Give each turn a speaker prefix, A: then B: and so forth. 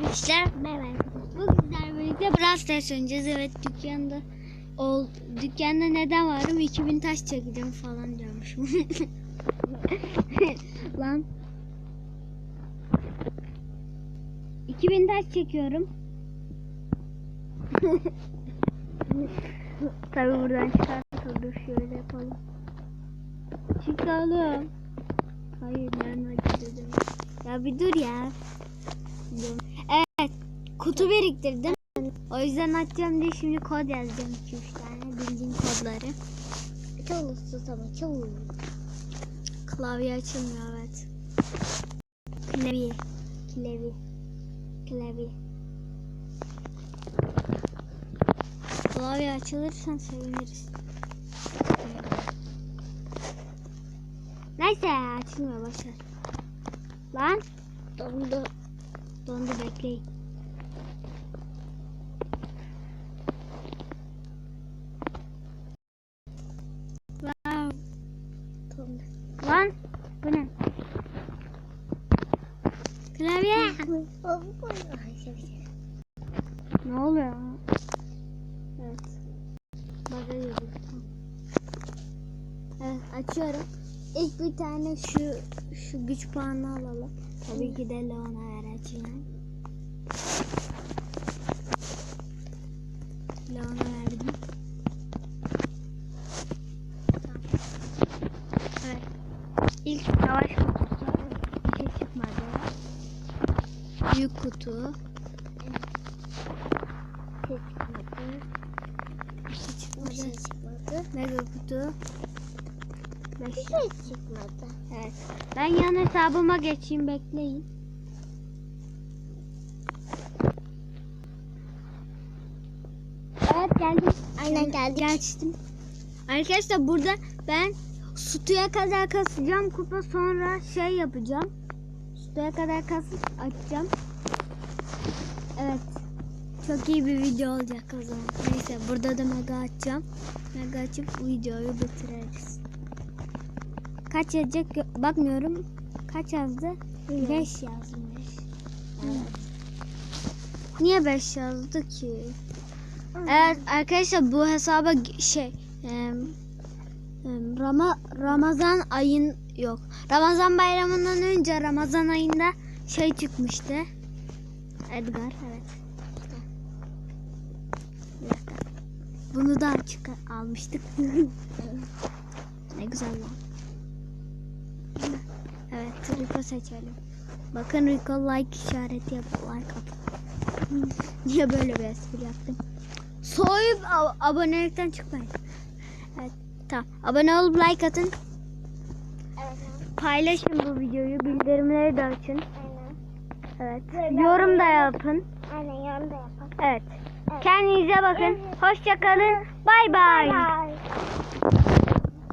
A: arkadaşlar. Merhaba arkadaşlar. Bugün birlikte Brawl Stars oynayacağız. Evet dükkanda ol, dükkanda neden varım? 2000 taş çekeceğim falan diyormuşum. Lan. 2000 taş çekiyorum. Tabi buradan çıkartalım. Dur şöyle yapalım. Çıkalım. Hayır ben dedim. Ya bir dur ya. Kutu biriktirdim. O yüzden açacağım diye şimdi kod yazacağım 2-3 tane bildiğim kodları.
B: Çok ıssız ama çok.
A: Klavye açılmıyor evet. Klavye. Klavye. Klavye. Klavye açılırsan seviniriz. Neyse açılmıyor başlar. Lan
B: Dondu.
A: dondu bekleyin. Lan bu ne? Klavye. Ne oluyor? Evet. Baga girdik. Evet açıyorum. İlk bir tane şu şu güç puanını alalım. Tabii ki de Leon'a vereceğim. Leon'a İlk savaş kutusu. Bir şey çıkmadı. Büyük kutu.
B: Çıkmadı.
A: Bir şey çıkmadı.
B: Bir şey çıkmadı.
A: Mega kutu.
B: Bir şey çıkmadı.
A: Evet. Ben yan hesabıma geçeyim bekleyin. Evet geldim.
B: Aynen geldik.
A: Geçtim. Arkadaşlar burada ben sütüye kadar kasacağım kupa sonra şey yapacağım. Sütüye kadar kasıp açacağım. Evet. Çok iyi bir video olacak o zaman. Neyse burada da mega açacağım. Mega açıp videoyu bitiririz. Kaç yazacak bakmıyorum. Kaç yazdı? 5 yazmış.
B: Evet.
A: Niye 5 yazdı ki? Evet arkadaşlar bu hesaba şey em, Rama, Ramazan ayın yok. Ramazan bayramından önce Ramazan ayında şey çıkmıştı. Edgar evet. Bunu da çıkar almıştık. ne güzel lan. Evet Rico seçelim. Bakın Rico like işareti yap like at. Niye böyle bir espri yaptım? Soyup ab- abonelikten çıkmayın. Evet tamam. Abone olup like atın.
B: Evet.
A: Paylaşın bu videoyu. Bildirimleri de açın.
B: Aynen.
A: Evet. Yorum da yapın.
B: Aynen yanında yapalım.
A: Evet.
B: Evet.
A: Kendinize bakın. Hoşça kalın. Bay bay.
B: Bye.